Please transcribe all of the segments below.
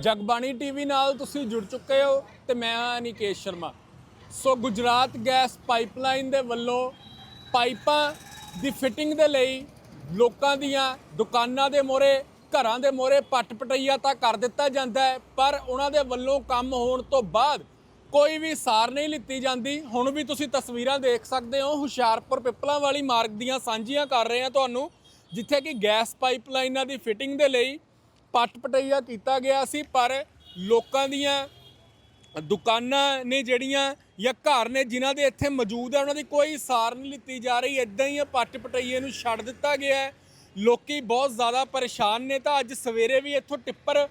Jagbani TV ਨਾਲ ਤੁਸੀਂ ਜੁੜ ਚੁੱਕੇ ਹੋ ਤੇ ਮੈਂ ਹਾਂ ਅਨਿਕੇਸ਼ ਸ਼ਰਮਾ। ਸੋ ਗੁਜਰਾਤ ਗੈਸ ਪਾਈਪਲਾਈਨ ਦੇ ਵੱਲੋਂ ਪਾਈਪਾਂ ਦੀ ਫਿਟਿੰਗ ਦੇ ਲਈ ਲੋਕਾਂ ਦੀਆਂ ਦੁਕਾਨਾਂ ਦੇ ਮੋਰੇ ਘਰਾਂ ਦੇ ਮੋਰੇ ਪੱਟ ਪਟਈਆ ਤਾਂ ਕਰ ਦਿੱਤਾ ਜਾਂਦਾ ਹੈ, ਪਰ ਉਹਨਾਂ ਦੇ ਵੱਲੋਂ ਕੰਮ ਹੋਣ ਤੋਂ ਬਾਅਦ ਕੋਈ ਵੀ ਸਾਰ ਨਹੀਂ ਲਿੱਤੀ ਜਾਂਦੀ। ਹੁਣ ਵੀ ਤੁਸੀਂ ਤਸਵੀਰਾਂ ਦੇਖ ਸਕਦੇ ਹੋ, ਹੁਸ਼ਿਆਰਪੁਰ ਪਿੱਪਲਾਂ ਵਾਲੀ ਮਾਰਗ ਦੀਆਂ ਸਾਂਝੀਆਂ ਕਰ ਰਹੇ ਹਾਂ ਤੁਹਾਨੂੰ, ਜਿੱਥੇ ਕਿ ਗੈਸ ਪਾਈਪਲਾਈਨਾਂ ਦੀ ਫਿਟਿੰਗ ਦੇ ਲਈ ਪੱਟ ਪਟਈਆ ਕੀਤਾ ਗਿਆ ਸੀ, ਪਰ ਲੋਕਾਂ ਦੀਆਂ ਦੁਕਾਨਾਂ ਨੇ ਜਿਹੜੀਆਂ ਜਾਂ ਘਰ ਨੇ ਜਿਨ੍ਹਾਂ ਦੇ ਇੱਥੇ ਮੌਜੂਦ ਹੈ, ਉਹਨਾਂ ਦੀ ਕੋਈ ਸਾਰ ਨਹੀਂ ਲਿੱਤੀ ਜਾ ਰਹੀ। ਇਦਾਂ ਹੀ ਪੱਟ ਪਟਈਏ ਨੂੰ ਛੱਡ ਦਿੱਤਾ ਗਿਆ ਹੈ। ਲੋਕੀ ਬਹੁਤ ਜ਼ਿਆਦਾ ਪਰੇਸ਼ਾਨ ਨੇ। ਤਾਂ ਅੱਜ ਸਵੇਰੇ ਵੀ ਇੱਥੋਂ ਟਿੱਪਰ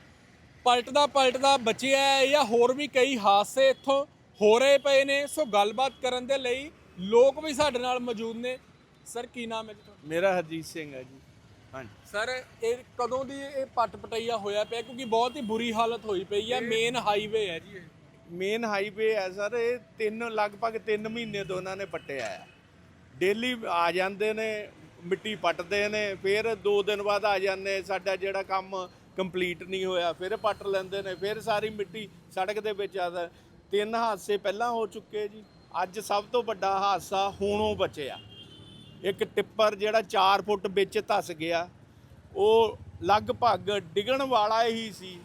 ਪਲਟਦਾ ਪਲਟਦਾ ਬਚਿਆ ਹੈ ਜਾਂ ਹੋਰ ਵੀ ਕਈ ਹਾਦਸੇ ਇੱਥੋਂ ਹੋ ਰਹੇ ਪਏ ਨੇ। ਸੋ ਗੱਲਬਾਤ ਕਰਨ ਦੇ ਲਈ ਲੋਕ ਵੀ ਸਾਡੇ ਨਾਲ ਮੌਜੂਦ ਨੇ। ਸਰ, ਕੀ ਨਾਮ ਹੈ ਜੀ ਤੁਹਾਡਾ? ਮੇਰਾ ਹਰਜੀਤ ਸਿੰਘ ਹੈ ਜੀ। ਹਾਂਜੀ। ਸਰ ਇਹ ਕਦੋਂ ਦੀ ਇਹ ਪੱਟ ਪਟਈਆ ਹੋਇਆ ਪਿਆ? ਕਿਉਂਕਿ ਬਹੁਤ ਹੀ ਬੁਰੀ ਹਾਲਤ ਹੋਈ ਪਈ ਹੈ। ਮੇਨ ਹਾਈਵੇ ਹੈ ਜੀ ਇਹ। ਮੇਨ ਹਾਈਵੇ ਹੈ ਸਰ ਇਹ ਤਿੰਨ ਲਗਭਗ 3 ਮਹੀਨੇ ਤੋਂ ਉਹਨਾਂ ਨੇ ਪੱਟਿਆ ਹੈ। ਡੇਲੀ ਆ ਜਾਂਦੇ ਨੇ ਮਿੱਟੀ ਪੱਟਦੇ ਨੇ ਫਿਰ 2 ਦਿਨ ਬਾਅਦ ਆ ਜਾਂਦੇ ਸਾਡਾ ਜਿਹੜਾ ਕੰਮ ਕੰਪਲੀਟ ਨਹੀਂ ਹੋਇਆ ਫਿਰ ਪੱਟ ਲੈਂਦੇ ਨੇ ਫਿਰ ਸਾਰੀ ਮਿੱਟੀ ਸੜਕ ਦੇ ਵਿੱਚ ਆਦਾ ਤਿੰਨ ਹਾਦਸੇ ਪਹਿਲਾਂ ਹੋ ਚੁੱਕੇ ਜੀ। ਅੱਜ ਸਭ ਤੋਂ ਵੱਡਾ ਹਾਦਸਾ ਹੁਣੋਂ ਬਚਿਆ। ਇੱਕ ਟਿੱਪਰ ਜਿਹੜਾ 4 ਫੁੱਟ ਵਿੱਚ ਧਸ ਗਿਆ, ਉਹ ਲਗਭਗ ਡਿੱਗਣ ਵਾਲਾ ਹੀ ਸੀ।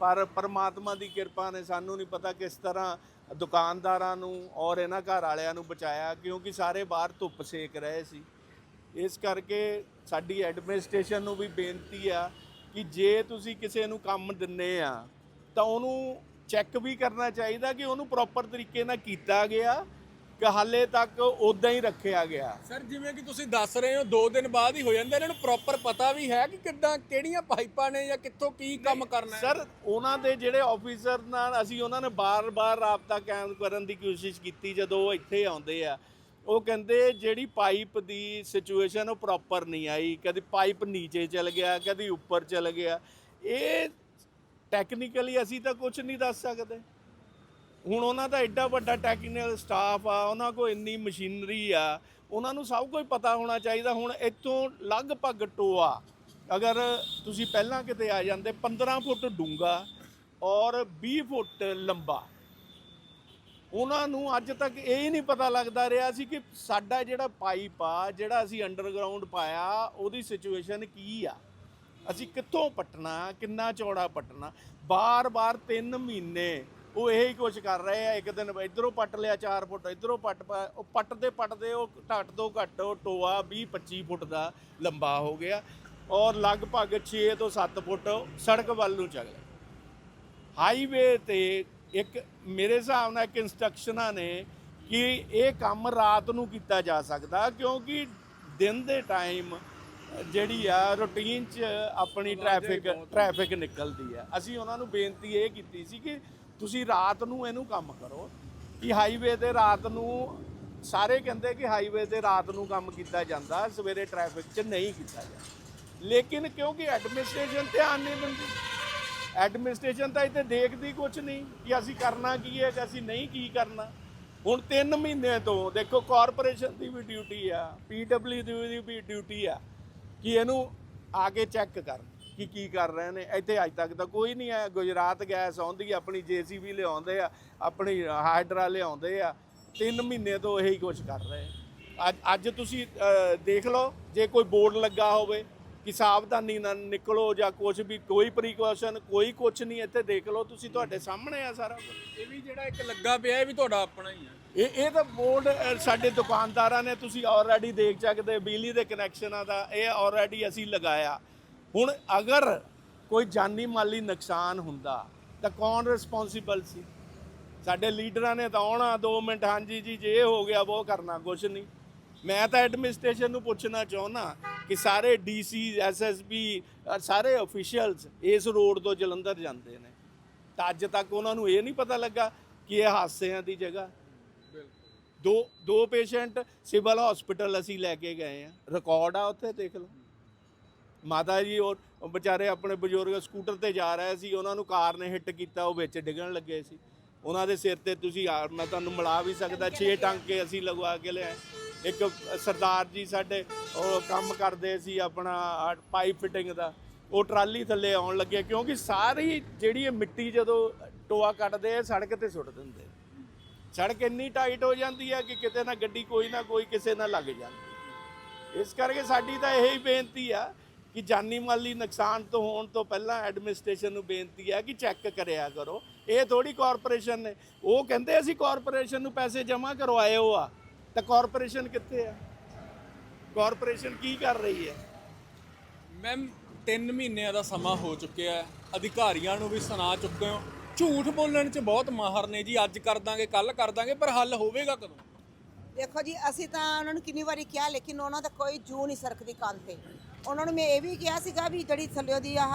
ਪਰ ਪਰਮਾਤਮਾ ਦੀ ਕਿਰਪਾ ਨੇ ਸਾਨੂੰ ਨਹੀਂ ਪਤਾ ਕਿਸ ਤਰ੍ਹਾਂ ਦੁਕਾਨਦਾਰਾਂ ਨੂੰ ਔਰ ਇਹਨਾਂ ਘਰ ਵਾਲਿਆਂ ਨੂੰ ਬਚਾਇਆ, ਕਿਉਂਕਿ ਸਾਰੇ ਬਾਹਰ ਧੁੱਪ ਸੇਕ ਰਹੇ ਸੀ। ਇਸ ਕਰਕੇ ਸਾਡੀ ਐਡਮਿਨਿਸਟ੍ਰੇਸ਼ਨ ਨੂੰ ਵੀ ਬੇਨਤੀ ਆ ਕਿ ਜੇ ਤੁਸੀਂ ਕਿਸੇ ਨੂੰ ਕੰਮ ਦਿੰਨੇ ਆ, ਤਾਂ ਉਹਨੂੰ ਚੈੱਕ ਵੀ ਕਰਨਾ ਚਾਹੀਦਾ ਕਿ ਉਹਨੂੰ ਪ੍ਰੋਪਰ ਤਰੀਕੇ ਨਾਲ ਕੀਤਾ ਗਿਆ ਕਿ ਹਾਲੇ ਤੱਕ ਉਦਾਂ ਹੀ ਰੱਖਿਆ ਗਿਆ। ਸਰ ਜਿਵੇਂ ਕਿ ਤੁਸੀਂ ਦੱਸ ਰਹੇ ਹੋ 2 ਦਿਨ ਬਾਅਦ ਹੀ ਹੋ ਜਾਂਦਾ। ਇਹਨਾਂ ਨੂੰ ਪ੍ਰੋਪਰ ਪਤਾ ਵੀ ਹੈ ਕਿ ਕਿੱਦਾਂ ਕਿਹੜੀਆਂ ਪਾਈਪਾਂ ਨੇ ਜਾਂ ਕਿੱਥੋਂ ਕੀ ਕੰਮ ਕਰਨਾ ਹੈ। ਸਰ ਉਹਨਾਂ ਦੇ ਜਿਹੜੇ ਆਫੀਸਰ ਨਾਲ ਅਸੀਂ ਉਹਨਾਂ ਨੇ ਬਾਰ-ਬਾਰ ਰਾਬਤਾ ਕਾਇਮ ਕਰਨ ਦੀ ਕੋਸ਼ਿਸ਼ ਕੀਤੀ ਜਦੋਂ ਉਹ ਇੱਥੇ ਆਉਂਦੇ ਆ। ਉਹ ਕਹਿੰਦੇ ਜਿਹੜੀ ਪਾਈਪ ਦੀ ਸਿਚੁਏਸ਼ਨ ਉਹ ਪ੍ਰੋਪਰ ਨਹੀਂ ਆਈ। ਕਦੀ ਪਾਈਪ ਨੀਚੇ ਚਲ ਗਿਆ ਕਦੀ ਉੱਪਰ ਚਲ ਗਿਆ। ਇਹ ਟੈਕਨੀਕਲੀ ਅਸੀਂ ਤਾਂ ਕੁਝ ਨਹੀਂ ਦੱਸ ਸਕਦੇ। ਹੁਣ ਉਹਨਾਂ ਦਾ ਐਡਾ ਵੱਡਾ ਟੈਕਨੀਕਲ ਸਟਾਫ ਆ, ਉਹਨਾਂ ਕੋਲ ਇੰਨੀ ਮਸ਼ੀਨਰੀ ਆ, ਉਹਨਾਂ ਨੂੰ ਸਭ ਕੁਝ ਪਤਾ ਹੋਣਾ ਚਾਹੀਦਾ। ਹੁਣ ਇੱਥੋਂ ਲਗਭਗ ਟੋਆ, ਅਗਰ ਤੁਸੀਂ ਪਹਿਲਾਂ ਕਿਤੇ ਆ ਜਾਂਦੇ 15 ਫੁੱਟ ਡੂੰਗਾ ਔਰ 20 ਫੁੱਟ ਲੰਬਾ। ਉਹਨਾਂ ਨੂੰ ਅੱਜ ਤੱਕ ਇਹ ਹੀ ਨਹੀਂ ਪਤਾ ਲੱਗਦਾ ਰਿਹਾ ਸੀ ਕਿ ਸਾਡਾ ਜਿਹੜਾ ਪਾਈਪ ਆ, ਜਿਹੜਾ ਅਸੀਂ ਅੰਡਰਗਰਾਉਂਡ ਪਾਇਆ, ਉਹਦੀ ਸਿਚੁਏਸ਼ਨ ਕੀ ਆ। ਅਸੀਂ ਕਿੱਥੋਂ ਪਟਣਾ, ਕਿੰਨਾ ਚੌੜਾ ਪਟਣਾ? ਬਾਰ-ਬਾਰ 3 ਮਹੀਨੇ ਉਹ ਇਹੀ ਕੁਝ ਕਰ ਰਹੇ ਆ ਇੱਕ ਦਿਨ ਇਧਰੋਂ ਪੱਟ ਲਿਆ 4 ਫੁੱਟ ਇਧਰੋਂ ਪੱਟ ਉਹ ਪੱਟਦੇ ਪੱਟਦੇ ਉਹ ਘੱਟ ਤੋਂ ਘੱਟ ਉਹ ਟੋਆ 20 25 ਫੁੱਟ ਦਾ ਲੰਬਾ ਹੋ ਗਿਆ ਔਰ ਲਗਭਗ 6 ਤੋਂ 7 ਫੁੱਟ ਸੜਕ ਵੱਲ ਨੂੰ ਚੱਲ ਗਿਆ ਹਾਈਵੇ ਤੇ ਇੱਕ ਮੇਰੇ ਹਿਸਾਬ ਨਾਲ ਇੱਕ ਇਨਸਟਰਕਸ਼ਨਾਂ ਨੇ ਕਿ ਇਹ ਕੰਮ ਰਾਤ ਨੂੰ ਕੀਤਾ ਜਾ ਸਕਦਾ ਕਿਉਂਕਿ ਦਿਨ ਦੇ ਟਾਈਮ ਜਿਹੜੀ ਆ ਰੂਟੀਨ 'ਚ ਆਪਣੀ ਟ੍ਰੈਫਿਕ ਟ੍ਰੈਫਿਕ ਨਿਕਲਦੀ ਆ। ਅਸੀਂ ਉਹਨਾਂ ਨੂੰ ਬੇਨਤੀ ਇਹ ਕੀਤੀ ਸੀ ਕਿ ਤੁਸੀਂ ਰਾਤ ਨੂੰ ਇਹਨੂੰ ਕੰਮ ਕਰੋ ਕਿ ਹਾਈਵੇ ਤੇ ਰਾਤ ਨੂੰ, ਸਾਰੇ ਕਹਿੰਦੇ ਕਿ ਹਾਈਵੇ ਤੇ ਰਾਤ ਨੂੰ ਕੰਮ ਕੀਤਾ ਜਾਂਦਾ, ਸਵੇਰੇ ਟ੍ਰੈਫਿਕ 'ਚ ਨਹੀਂ ਕੀਤਾ ਜਾਂਦਾ। ਲੇਕਿਨ ਕਿਉਂਕਿ ਐਡਮਿਨਿਸਟ੍ਰੇਸ਼ਨ ਧਿਆਨ ਨਹੀਂ ਦਿੰਦੀ। ਐਡਮਿਨਿਸਟ੍ਰੇਸ਼ਨ ਤਾਂ ਇੱਥੇ ਦੇਖਦੀ ਕੁਝ ਨਹੀਂ ਕਿ ਅਸੀਂ ਕਰਨਾ ਕੀ ਹੈ ਕਿ ਅਸੀਂ ਨਹੀਂ ਕੀ ਕਰਨਾ। ਹੁਣ 3 ਮਹੀਨੇ ਤੋਂ ਦੇਖੋ ਕਾਰਪੋਰੇਸ਼ਨ ਦੀ ਵੀ ਡਿਊਟੀ ਆ ਪੀਡਬਲਿਊ ਦੀ ਵੀ ਡਿਊਟੀ ਆ ਕਿ ਇਹਨੂੰ ਆ ਕੇ ਚੈੱਕ ਕਰਨ। ਕਿ ਕੀ ਕਰ ਰਹੇ ਨੇ? ਇੱਥੇ ਅੱਜ ਤੱਕ ਤਾਂ ਕੋਈ ਨਹੀਂ ਆਇਆ। ਗੁਜਰਾਤ ਗੈਸ ਆਉਂਦੀ ਆ, ਆਪਣੀ ਜੀਸੀਬੀ ਲਿਆਉਂਦੇ ਆ ਆਪਣੀ ਹਾਈਡਰਾ ਲਿਆਉਂਦੇ ਆ। 3 ਮਹੀਨੇ ਤੋਂ ਇਹੀ ਕੁਝ ਕਰ ਰਹੇ ਅੱਜ ਅੱਜ ਤੁਸੀਂ ਦੇਖ ਲਓ ਜੇ ਕੋਈ ਬੋਰਡ ਲੱਗਾ ਹੋਵੇ ਕਿ ਸਾਵਧਾਨੀ ਨਾਲ ਨਿਕਲੋ ਜਾਂ ਕੁਝ ਵੀ ਕੋਈ ਪ੍ਰੀਕਾਸ਼ਨ ਕੋਈ ਕੁਝ ਨਹੀਂ ਇੱਥੇ ਦੇਖ ਲਓ ਤੁਸੀਂ ਤੁਹਾਡੇ ਸਾਹਮਣੇ ਆ ਸਾਰਾ ਇਹ ਵੀ ਜਿਹੜਾ ਇੱਕ ਲੱਗਾ ਪਿਆ ਇਹ ਵੀ ਤੁਹਾਡਾ ਆਪਣਾ ਹੀ ਹੈ ਇਹ ਇਹ ਤਾਂ ਬੋਰਡ ਸਾਡੇ ਦੁਕਾਨਦਾਰਾਂ ਨੇ ਤੁਸੀਂ ਆਲਰੇਡੀ ਦੇਖ ਸਕਦੇ ਬਿਜਲੀ ਦੇ ਕਨੈਕਸ਼ਨਾਂ ਦਾ ਇਹ ਆਲਰੇਡੀ ਅਸੀਂ ਲਗਾਇਆ। ਹੁਣ ਅਗਰ ਕੋਈ ਜਾਨੀ ਮਾਲੀ ਨੁਕਸਾਨ ਹੁੰਦਾ, ਤਾਂ ਕੌਣ ਰਿਸਪੌਂਸਿਬਲ ਸੀ? ਸਾਡੇ ਲੀਡਰਾਂ ਨੇ ਤਾਂ ਆਉਣਾ 2 ਮਿੰਟ, ਹਾਂਜੀ ਜੀ, ਜੇ ਹੋ ਗਿਆ ਉਹ ਕਰਨਾ ਕੁਝ ਨਹੀਂ। ਮੈਂ ਤਾਂ ਐਡਮਿਨਿਸਟ੍ਰੇਸ਼ਨ ਨੂੰ ਪੁੱਛਣਾ ਚਾਹੁੰਦਾ ਕਿ ਸਾਰੇ ਡੀਸੀ ਐਸਐਸਪੀ ਸਾਰੇ ਅਫੀਸ਼ੀਅਲਸ ਇਸ ਰੋਡ ਤੋਂ ਜਲੰਧਰ ਜਾਂਦੇ ਨੇ। ਤਾਂ ਅੱਜ ਤੱਕ ਉਹਨਾਂ ਨੂੰ ਇਹ ਨਹੀਂ ਪਤਾ ਲੱਗਾ ਕਿ ਇਹ ਹਾਦਸਿਆਂ ਦੀ ਜਗ੍ਹਾ। ਦੋ ਦੋ ਪੇਸ਼ੈਂਟ ਸਿਵਲ ਹਸਪੀਟਲ ਅਸੀਂ ਲੈ ਕੇ ਗਏ ਆ। ਰਿਕਾਰਡ ਆ ਉੱਥੇ, ਦੇਖ ਲਓ। ਮਾਤਾ ਜੀ ਉਹ ਵਿਚਾਰੇ ਆਪਣੇ ਬਜ਼ੁਰਗ ਸਕੂਟਰ ਤੇ ਜਾ ਰਹੇ ਸੀ ਉਹਨਾਂ ਨੂੰ ਕਾਰ ਨੇ ਹਿੱਟ ਕੀਤਾ ਉਹ ਵਿੱਚ ਡਿੱਗਣ ਲੱਗੇ ਸੀ। ਉਹਨਾਂ ਦੇ ਸਿਰ ਤੇ ਤੁਸੀਂ ਆ ਮੈਂ ਤੁਹਾਨੂੰ ਮਿਲਾ ਵੀ ਸਕਦਾ 6 ਟਾਂਕੇ ਅਸੀਂ ਲਗਵਾ ਕੇ ਲਿਆਏ। ਇੱਕ ਸਰਦਾਰ ਜੀ ਸਾਡੇ ਉਹ ਕੰਮ ਕਰਦੇ ਸੀ ਆਪਣਾ ਪਾਈਪ ਫਿਟਿੰਗ ਦਾ। ਉਹ ਟਰਾਲੀ ਥੱਲੇ ਆਉਣ ਲੱਗਿਆ ਕਿਉਂਕਿ ਸਾਰੀ ਜਿਹੜੀ ਇਹ ਮਿੱਟੀ ਜਦੋਂ ਟੋਆ ਕੱਟਦੇ ਆ ਸੜਕ ਤੇ ਸੁੱਟ ਦਿੰਦੇ ਸੜਕ ਇੰਨੀ ਟਾਈਟ ਹੋ ਜਾਂਦੀ ਹੈ ਕਿ ਕਿਤੇ ਨਾ ਗੱਡੀ ਕੋਈ ਨਾ ਕੋਈ ਕਿਸੇ ਨਾਲ ਲੱਗ ਜਾਂਦੀ। ਇਸ ਕਰਕੇ ਸਾਡੀ ਤਾਂ ਇਹ ਹੀ ਬੇਨਤੀ ਆ ਕਿ ਜਾਨੀ ਮਾਲੀ ਨੁਕਸਾਨ ਤੋਂ ਹੋਣ ਤੋਂ ਪਹਿਲਾਂ ਐਡਮਿਨਿਸਟ੍ਰੇਸ਼ਨ ਨੂੰ ਬੇਨਤੀ ਹੈ ਕਿ ਚੈੱਕ ਕਰਿਆ ਕਰੋ। ਇਹ ਥੋੜੀ ਕਾਰਪੋਰੇਸ਼ਨ ਨੇ। ਉਹ ਕਹਿੰਦੇ ਅਸੀਂ ਕਾਰਪੋਰੇਸ਼ਨ ਨੂੰ ਪੈਸੇ ਜਮ੍ਹਾਂ ਕਰਵਾਏ ਹੋ ਆ ਤਾਂ ਕਾਰਪੋਰੇਸ਼ਨ ਕਿੱਥੇ ਆ? ਕਾਰਪੋਰੇਸ਼ਨ ਕੀ ਕਰ ਰਹੀ ਹੈ? ਮੈਮ 3 ਮਹੀਨਿਆਂ ਦਾ ਸਮਾਂ ਹੋ ਚੁੱਕਿਆ ਹੈ। ਅਧਿਕਾਰੀਆਂ ਨੂੰ ਵੀ ਸੁਣਾ ਚੁੱਕੇ ਹੋ। ਝੂਠ ਬੋਲਣ 'ਚ ਬਹੁਤ ਮਾਹਰ ਨੇ ਜੀ। ਅੱਜ ਕਰ ਦਾਂਗੇ ਕੱਲ ਕਰ ਦਾਂਗੇ, ਪਰ ਹੱਲ ਹੋਵੇਗਾ ਕਦੋਂ? ਦੇਖੋ ਜੀ, ਅਸੀਂ ਤਾਂ ਉਹਨਾਂ ਨੂੰ ਕਿੰਨੀ ਵਾਰੀ ਕਿਹਾ, ਲੇਕਿਨ ਉਹਨਾਂ ਦਾ ਕੋਈ ਜੂ ਨਹੀਂ ਸਰਕਦੀ ਕੰਨ ਤੇ। ਉਹਨਾਂ ਨੂੰ ਮੈਂ ਇਹ ਵੀ ਕਿਹਾ ਸੀਗਾ ਵੀ ਜਿਹੜੀ ਥੱਲਿਓ ਦੀ ਆਹ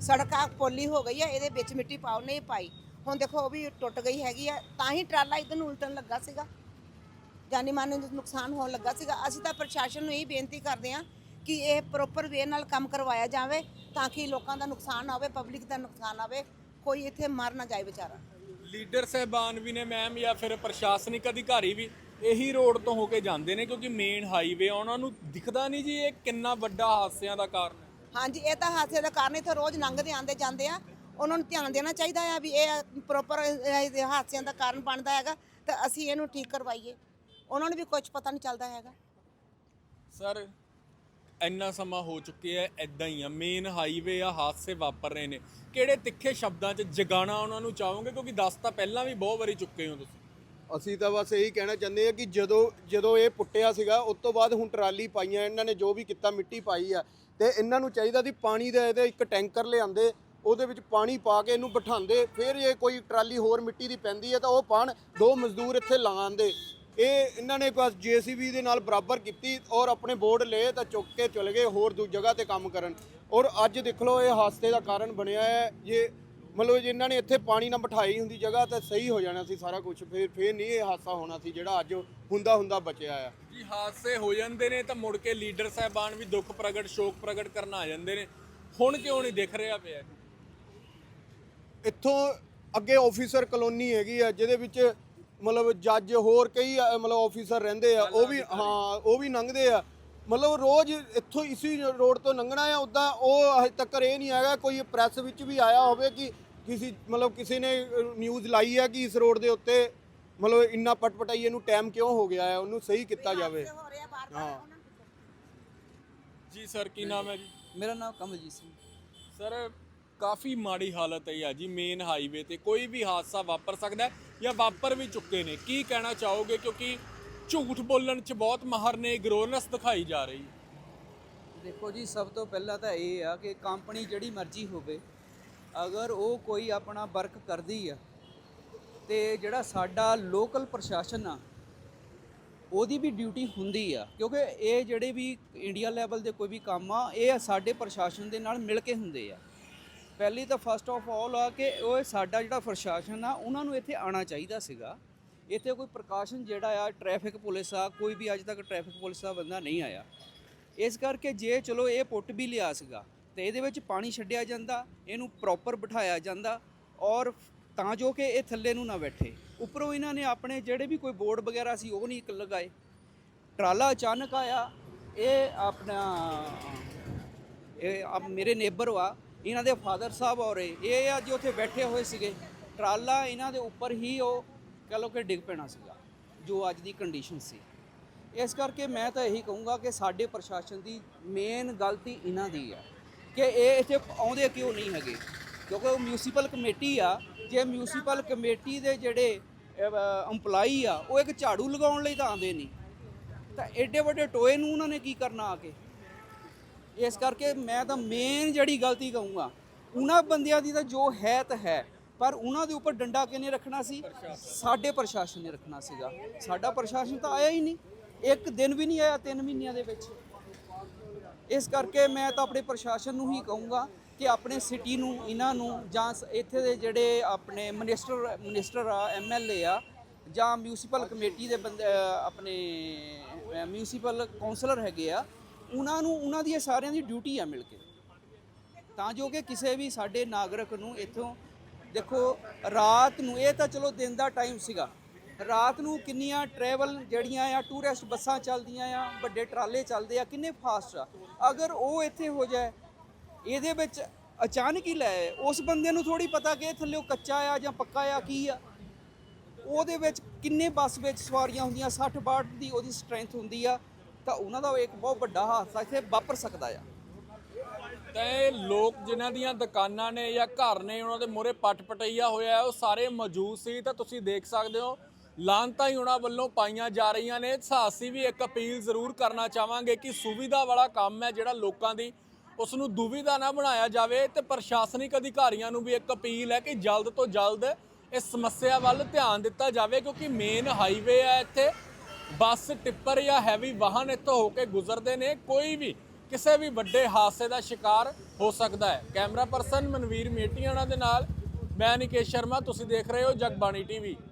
ਸੜਕਾਂ ਪੋਲੀ ਹੋ ਗਈ ਹੈ ਇਹਦੇ ਵਿੱਚ ਮਿੱਟੀ ਪਾਓ, ਨਹੀਂ ਪਾਈ। ਹੁਣ ਦੇਖੋ, ਉਹ ਵੀ ਟੁੱਟ ਗਈ ਹੈਗੀ ਆ। ਤਾਂ ਹੀ ਟਰਾਲਾ ਇਧਰ ਨੂੰ ਉਲਟਣ ਲੱਗਾ ਸੀਗਾ। ਜਾਨੀ ਮਾਨੀ ਨੂੰ ਨੁਕਸਾਨ ਹੋਣ ਲੱਗਾ ਸੀਗਾ। ਅਸੀਂ ਤਾਂ ਪ੍ਰਸ਼ਾਸਨ ਨੂੰ ਇਹ ਬੇਨਤੀ ਕਰਦੇ ਹਾਂ ਕਿ ਇਹ ਪ੍ਰੋਪਰ ਵੇ ਨਾਲ ਕੰਮ ਕਰਵਾਇਆ ਜਾਵੇ, ਤਾਂ ਕਿ ਲੋਕਾਂ ਦਾ ਨੁਕਸਾਨ ਨਾ ਹੋਵੇ ਪਬਲਿਕ ਦਾ ਨੁਕਸਾਨ ਨਾ ਹੋਵੇ। ਕੋਈ ਇੱਥੇ ਮਰ ਨਾ ਜਾਏ ਵਿਚਾਰਾ। ਲੀਡਰ ਸਹਿਬਾਨ ਵੀ ਨੇ ਮੈਮ ਜਾਂ ਫਿਰ ਪ੍ਰਸ਼ਾਸਨਿਕ ਅਧਿਕਾਰੀ ਵੀ। ਇਹੀ ਰੋਡ ਤੋਂ ਹੋ ਕੇ ਜਾਂਦੇ ਨੇ ਕਿਉਂਕਿ ਮੇਨ ਹਾਈਵੇ ਆ ਉਹਨਾਂ ਨੂੰ ਦਿਖਦਾ ਨਹੀਂ ਜੀ ਇਹ ਕਿੰਨਾ ਵੱਡਾ ਹਾਦਸਿਆਂ ਦਾ ਕਾਰਨ ਹੈ। ਹਾਂਜੀ ਇਹ ਤਾਂ ਹਾਦਸੇ ਦਾ ਕਾਰਨ ਇੱਥੇ ਰੋਜ਼ ਲੰਘਦੇ ਆਂਦੇ ਜਾਂਦੇ ਆ। ਉਹਨਾਂ ਨੂੰ ਧਿਆਨ ਦੇਣਾ ਚਾਹੀਦਾ ਆ ਵੀ ਇਹ ਪ੍ਰੋਪਰ ਹਾਦਸਿਆਂ ਦਾ ਕਾਰਨ ਬਣਦਾ ਹੈਗਾ ਤਾਂ ਅਸੀਂ ਇਹਨੂੰ ਠੀਕ ਕਰਵਾਈਏ। ਉਹਨਾਂ ਨੂੰ ਵੀ ਕੁਝ ਪਤਾ ਨਹੀਂ ਚੱਲਦਾ ਹੈਗਾ। ਸਰ ਇੰਨਾ ਸਮਾਂ ਹੋ ਚੁੱਕਿਆ ਹੈ ਐਦਾਂ ਹੀ ਆ। ਮੇਨ ਹਾਈਵੇ ਆ ਹਾਦਸੇ ਵਾਪਰ ਰਹੇ ਨੇ। ਕਿਹੜੇ ਤਿੱਖੇ ਸ਼ਬਦਾਂ 'ਚ ਜਗਾਣਾ ਉਹਨਾਂ ਨੂੰ ਚਾਹੋਗੇ? ਕਿਉਂਕਿ ਦੱਸ ਤਾਂ ਪਹਿਲਾਂ ਵੀ ਬਹੁਤ ਵਾਰੀ ਚੁੱਕੇ ਹੋ ਤੁਸੀਂ। ਅਸੀਂ ਤਾਂ ਬਸ ਇਹੀ ਕਹਿਣਾ ਚਾਹੁੰਦੇ ਆ ਕਿ ਜਦੋਂ ਜਦੋਂ ਇਹ ਪੁੱਟਿਆ ਸੀਗਾ, ਉਸ ਤੋਂ ਬਾਅਦ ਹੁਣ ਟਰਾਲੀ ਪਾਈਆਂ, ਇਹਨਾਂ ਨੇ ਜੋ ਵੀ ਕੀਤਾ, ਮਿੱਟੀ ਪਾਈ ਆ। ਤੇ ਇਹਨਾਂ ਨੂੰ ਚਾਹੀਦਾ ਸੀ ਪਾਣੀ ਦਾ ਇਹਦੇ ਇੱਕ ਟੈਂਕਰ ਲਿਆਂਦੇ, ਉਹਦੇ ਵਿੱਚ ਪਾਣੀ ਪਾ ਕੇ ਇਹਨੂੰ ਬਿਠਾਉਂਦੇ, ਫਿਰ ਇਹ ਕੋਈ ਟਰਾਲੀ ਹੋਰ ਮਿੱਟੀ ਦੀ ਪੈਂਦੀ ਹੈ ਤਾਂ ਉਹ ਪਾਣ ਦੋ ਮਜ਼ਦੂਰ ਇੱਥੇ ਲਾਉਂਦੇ ਇਹ ਇਹਨਾਂ ਨੇ ਬਸ ਜੀਸੀਬੀ ਦੇ ਨਾਲ ਬਰਾਬਰ ਕੀਤੀ ਔਰ ਆਪਣੇ ਬੋਰਡ ਲਏ ਤਾਂ ਚੁੱਕ ਕੇ ਚਲੇ ਗਏ ਹੋਰ ਦੂ ਜਗ੍ਹਾ ਤੇ ਕੰਮ ਕਰਨ। ਔਰ ਅੱਜ ਦੇਖ ਲਓ, ਇਹ ਹਾਦਸੇ ਦਾ ਕਾਰਨ ਬਣਿਆ ਹੈ। ਇਹ ਮਤਲਬ ਜੇ ਇਹਨਾਂ ਨੇ ਇੱਥੇ ਪਾਣੀ ਨਾ ਬਿਠਾਈ ਹੁੰਦੀ ਜਗ੍ਹਾ ਤਾਂ ਸਹੀ ਹੋ ਜਾਣਾ ਸੀ ਸਾਰਾ ਕੁਝ ਫਿਰ ਫਿਰ ਨਹੀਂ ਇਹ ਹਾਦਸਾ ਹੋਣਾ ਸੀ ਜਿਹੜਾ ਅੱਜ ਹੁੰਦਾ ਹੁੰਦਾ ਬਚਿਆ ਆ। ਜੀ ਹਾਦਸੇ ਹੋ ਜਾਂਦੇ ਨੇ ਤਾਂ ਮੁੜ ਕੇ ਲੀਡਰ ਸਾਹਿਬਾਨ ਵੀ ਦੁੱਖ ਪ੍ਰਗਟ ਸ਼ੋਕ ਪ੍ਰਗਟ ਕਰਨ ਆ ਜਾਂਦੇ ਨੇ। ਹੁਣ ਕਿਉਂ ਨਹੀਂ ਦਿਖ ਰਿਹਾ ਪਿਆ? ਇੱਥੋਂ ਅੱਗੇ ਆਫੀਸਰ ਕਲੋਨੀ ਹੈਗੀ ਆ ਜਿਹਦੇ ਵਿੱਚ ਮਤਲਬ ਜੱਜ ਹੋਰ ਕਈ ਮਤਲਬ ਆਫੀਸਰ ਰਹਿੰਦੇ ਆ ਉਹ ਵੀ ਹਾਂ ਉਹ ਵੀ ਲੰਘਦੇ ਆ। ਮਤਲਬ ਰੋਜ਼ ਇੱਥੋਂ ਇਸੀ ਰੋਡ ਤੋਂ ਲੰਘਣਾ ਆ ਉਦਾਂ ਉਹ ਹਜੇ ਤੱਕ ਇਹ ਨਹੀਂ ਹੈਗਾ ਕੋਈ ਪ੍ਰੈਸ ਵਿੱਚ ਵੀ ਆਇਆ ਹੋਵੇ ਕਿ ਕਿਸੇ ਮਤਲਬ ਕਿਸੇ ਨੇ ਨਿਊਜ਼ ਲਾਈ ਆ ਕਿ ਇਸ ਰੋਡ ਦੇ ਉੱਤੇ ਮਤਲਬ ਇੰਨਾ ਪਟਪਟਾਈ ਇਹਨੂੰ ਟਾਈਮ ਕਿਉਂ ਹੋ ਗਿਆ ਹੈ ਉਹਨੂੰ ਸਹੀ ਕੀਤਾ ਜਾਵੇ। ਹੋ ਜੀ ਸਰ ਕੀ ਨਾਮ ਹੈ ਜੀ? ਮੇਰਾ ਨਾਮ ਕਮਲਜੀਤ ਸਿੰਘ। ਸਰ ਕਾਫੀ ਮਾੜੀ ਹਾਲਤ ਹੈ ਆ ਜੀ ਮੇਨ ਹਾਈਵੇ ਤੇ ਕੋਈ ਵੀ ਹਾਦਸਾ ਵਾਪਰ ਸਕਦਾ ਹੈ ਜਾਂ ਵਾਪਰ ਵੀ ਚੁੱਕੇ ਨੇ। ਕੀ ਕਹਿਣਾ ਚਾਹੋਗੇ? ਕਿਉਂਕਿ ਝੂਠ ਬੋਲਣ 'ਚ ਬਹੁਤ ਮਾਹਰ ਨੇ ਗਰੋਨਸ ਦਿਖਾਈ ਜਾ ਰਹੀ ਹੈ। ਦੇਖੋ ਜੀ, ਸਭ ਤੋਂ ਪਹਿਲਾਂ ਤਾਂ ਇਹ ਆ ਕਿ ਕੰਪਨੀ ਜਿਹੜੀ ਮਰਜ਼ੀ ਹੋਵੇ, ਅਗਰ ਉਹ ਕੋਈ ਆਪਣਾ ਵਰਕ ਕਰਦੀ ਆ, ਤੇ ਜਿਹੜਾ ਸਾਡਾ ਲੋਕਲ ਪ੍ਰਸ਼ਾਸਨ ਆ, ਉਹਦੀ ਵੀ ਡਿਊਟੀ ਹੁੰਦੀ ਆ। ਕਿਉਂਕਿ ਇਹ ਜਿਹੜੇ ਵੀ ਇੰਡੀਆ ਲੈਵਲ ਦੇ ਕੋਈ ਵੀ ਕੰਮ ਆ, ਇਹ ਸਾਡੇ ਪ੍ਰਸ਼ਾਸਨ ਦੇ ਨਾਲ ਮਿਲ ਕੇ ਹੁੰਦੇ ਆ। ਪਹਿਲੀ ਤਾਂ ਫਸਟ ਆਫ ਆਲ ਆ ਕਿ ਉਹ ਸਾਡਾ ਜਿਹੜਾ ਪ੍ਰਸ਼ਾਸਨ ਆ, ਉਹਨਾਂ ਨੂੰ ਇੱਥੇ ਆਉਣਾ ਚਾਹੀਦਾ ਸੀਗਾ। ਇੱਥੇ ਕੋਈ ਪ੍ਰਕਾਸ਼ਨ ਜਿਹੜਾ ਆ ਟ੍ਰੈਫਿਕ ਪੁਲਿਸ ਆ, ਕੋਈ ਵੀ ਅੱਜ ਤੱਕ ਟ੍ਰੈਫਿਕ ਪੁਲਿਸ ਦਾ ਬੰਦਾ ਨਹੀਂ ਆਇਆ। ਇਸ ਕਰਕੇ ਜੇ ਚਲੋ ਇਹ ਪੁੱਟ ਵੀ ਲਿਆ ਸੀਗਾ, ਤੇ ਇਹਦੇ ਵਿੱਚ ਪਾਣੀ ਛੱਡਿਆ ਜਾਂਦਾ, ਇਹਨੂੰ ਪ੍ਰੋਪਰ ਬਿਠਾਇਆ ਜਾਂਦਾ, ਔਰ ਤਾਂ ਜੋ ਕਿ ਇਹ ਥੱਲੇ ਨੂੰ ਨਾ ਬੈਠੇ। ਉੱਪਰੋਂ ਇਹਨਾਂ ਨੇ ਆਪਣੇ ਜਿਹੜੇ ਵੀ ਕੋਈ ਬੋਰਡ ਵਗੈਰਾ ਸੀ, ਉਹ ਨਹੀਂ ਲਗਾਏ। ਟਰਾਲਾ ਅਚਾਨਕ ਆਇਆ, ਇਹ ਆਪਣਾ, ਇਹ ਆਪ ਮੇਰੇ ਨੇਬਰ ਵਾ, ਇਹਨਾਂ ਦੇ ਫਾਦਰ ਸਾਹਿਬ ਔਰ ਇਹ ਇਹ ਅੱਜ ਉੱਥੇ ਬੈਠੇ ਹੋਏ ਸੀਗੇ। ਟਰਾਲਾ ਇਹਨਾਂ ਦੇ ਉੱਪਰ ਹੀ ਉਹ ਕਹ ਲਓ ਕਿ ਡਿੱਗ ਪੈਣਾ ਸੀਗਾ, ਜੋ ਅੱਜ ਦੀ ਕੰਡੀਸ਼ਨ ਸੀ। ਇਸ ਕਰਕੇ ਮੈਂ ਤਾਂ ਇਹੀ ਕਹੂੰਗਾ ਕਿ ਸਾਡੇ ਪ੍ਰਸ਼ਾਸਨ ਦੀ ਮੇਨ ਗਲਤੀ ਇਹਨਾਂ ਦੀ ਹੈ ਕਿ ਇਹ ਇੱਥੇ ਆਉਂਦੇ ਕਿਉਂ ਨਹੀਂ ਹੈਗੇ? ਕਿਉਂਕਿ ਉਹ ਮਿਊਨਿਸਪਲ ਕਮੇਟੀ ਆ, ਜੇ ਮਿਊਨਿਸਪਲ ਕਮੇਟੀ ਦੇ ਜਿਹੜੇ EMPLOYEE ਆ, ਉਹ ਇੱਕ ਝਾੜੂ ਲਗਾਉਣ ਲਈ ਤਾਂ ਆਉਂਦੇ ਨਹੀਂ। ਤਾਂ ਐਡੇ ਵੱਡੇ ਟੋਏ ਨੂੰ ਉਹਨਾਂ ਨੇ ਕੀ ਕਰਨਾ ਆ ਕੇ? ਇਸ ਕਰਕੇ ਮੈਂ ਤਾਂ ਮੇਨ ਜਿਹੜੀ ਗਲਤੀ ਕਹੂੰਗਾ, ਉਹਨਾਂ ਬੰਦਿਆਂ ਦੀ ਤਾਂ ਜੋ ਹੈ ਤਾਂ ਹੈ ਪਰ ਉਹਨਾਂ ਦੇ ਉੱਪਰ ਡੰਡਾ ਕਿਹਨੇ ਰੱਖਣਾ ਸੀ? ਸਾਡੇ ਪ੍ਰਸ਼ਾਸਨ ਨੇ ਰੱਖਣਾ ਸੀਗਾ। ਸਾਡਾ ਪ੍ਰਸ਼ਾਸਨ ਤਾਂ ਆਇਆ ਹੀ ਨਹੀਂ। ਇੱਕ ਦਿਨ ਵੀ ਨਹੀਂ ਆਇਆ 3 ਮਹੀਨਿਆਂ ਦੇ ਵਿੱਚ। ਇਸ ਕਰਕੇ ਮੈਂ ਤਾਂ ਆਪਣੇ ਪ੍ਰਸ਼ਾਸਨ ਨੂੰ ਹੀ ਕਹੂੰਗਾ ਕਿ ਆਪਣੇ ਸਿਟੀ ਨੂੰ, ਇਹਨਾਂ ਨੂੰ ਜਾਂ ਇੱਥੇ ਦੇ ਜਿਹੜੇ ਆਪਣੇ ਮਿਨਿਸਟਰ ਮਿਨਿਸਟਰ ਆ ਐਮਐਲਏ ਆ, ਜਾਂ ਮਿਊਨਿਸਪਲ ਕਮੇਟੀ ਦੇ ਬੰਦੇ ਆਪਣੇ ਮਿਊਨਿਸਪਲ ਕਾਉਂਸਲਰ ਹੈਗੇ ਆ, ਉਹਨਾਂ ਨੂੰ, ਉਹਨਾਂ ਦੀ ਸਾਰਿਆਂ ਦੀ ਡਿਊਟੀ ਆ ਮਿਲ ਕੇ। ਤਾਂ ਜੋ ਕਿ ਕਿਸੇ ਵੀ ਸਾਡੇ ਨਾਗਰਿਕ ਨੂੰ ਇੱਥੋਂ ਦੇਖੋ, ਰਾਤ ਨੂੰ, ਇਹ ਤਾਂ ਚਲੋ ਦਿਨ ਦਾ ਟਾਈਮ ਸੀਗਾ। ਰਾਤ ਨੂੰ ਕਿੰਨੀਆਂ ਟਰੈਵਲ ਜਿਹੜੀਆਂ ਆ ਟੂਰਿਸਟ ਬੱਸਾਂ ਚੱਲਦੀਆਂ ਆ, ਵੱਡੇ ਟਰਾਲੇ ਚੱਲਦੇ ਆ, ਕਿੰਨੇ ਫਾਸਟ ਆ। ਅਗਰ ਉਹ ਇੱਥੇ ਹੋ ਜਾਏ, ਇਹਦੇ ਵਿੱਚ ਅਚਾਨਕ ਹੀ ਲੈ ਉਸ ਬੰਦੇ ਨੂੰ ਥੋੜੀ ਪਤਾ ਕਿ ਥੱਲੇ ਉਹ ਕੱਚਾ ਆ ਜਾਂ ਪੱਕਾ ਆ, ਕੀ ਆ। ਉਹਦੇ ਵਿੱਚ ਕਿੰਨੇ ਬੱਸ ਵਿੱਚ ਸਵਾਰੀਆਂ ਹੁੰਦੀਆਂ 60 62 ਦੀ ਉਹਦੀ ਸਟਰੈਂਥ ਹੁੰਦੀ ਆ, ਤਾਂ ਉਹਨਾਂ ਦਾ ਇੱਕ ਬਹੁਤ ਵੱਡਾ ਹਾਦਸਾ ਇੱਥੇ ਵਾਪਰ ਸਕਦਾ ਆ। ਤਾਂ ਇਹ ਲੋਕ ਜਿਨ੍ਹਾਂ ਦੀਆਂ ਦੁਕਾਨਾਂ ਨੇ ਜਾਂ ਘਰ ਨੇ, ਉਹਨਾਂ ਦੇ ਮੂਹਰੇ ਪਟ ਪਟਈਆ ਹੋਇਆ ਉਹ ਸਾਰੇ ਮੌਜੂਦ ਸੀ ਤਾਂ ਤੁਸੀਂ ਦੇਖ ਸਕਦੇ ਹੋ, ਲਾਂਤਾਂ ਹੀ ਉਹਨਾਂ ਵੱਲੋਂ ਪਾਈਆਂ ਜਾ ਰਹੀਆਂ ਨੇ। ਸਾਹਸੀ ਵੀ ਇੱਕ ਅਪੀਲ ਜ਼ਰੂਰ ਕਰਨਾ ਚਾਹਾਂਗੇ ਕਿ ਸੁਵਿਧਾ ਵਾਲਾ ਕੰਮ ਹੈ ਜਿਹੜਾ ਲੋਕਾਂ ਦੀ ਉਸ ਨੂੰ ਦੁਵਿਧਾ ਨਾ ਬਣਾਇਆ ਜਾਵੇ ਤੇ ਪ੍ਰਸ਼ਾਸਨਿਕ ਅਧਿਕਾਰੀਆਂ ਨੂੰ ਵੀ ਇੱਕ ਅਪੀਲ ਹੈ ਕਿ ਜਲਦ ਤੋਂ ਜਲਦ ਇਸ ਸਮੱਸਿਆ ਵੱਲ ਧਿਆਨ ਦਿੱਤਾ ਜਾਵੇ, ਕਿਉਂਕਿ ਮੇਨ ਹਾਈਵੇ ਹੈ ਇੱਥੇ। ਬੱਸ ਟਿੱਪਰ ਜਾਂ ਹੈਵੀ ਵਾਹਨ ਇੱਥੋਂ ਹੋ ਕੇ ਗੁਜ਼ਰਦੇ ਨੇ, ਕੋਈ ਵੀ ਕਿਸੇ ਵੀ ਵੱਡੇ ਹਾਦਸੇ ਦਾ ਸ਼ਿਕਾਰ ਹੋ ਸਕਦਾ ਹੈ। ਕੈਮਰਾ ਪਰਸਨ ਮਨਵੀਰ ਮੇਟੀਆਣਾ ਦੇ ਨਾਲ, ਮੈਂ ਨਿਕੇਸ਼ ਸ਼ਰਮਾ, ਤੁਸੀਂ ਦੇਖ ਰਹੇ ਹੋ ਜਗਬਾਣੀ ਟੀਵੀ।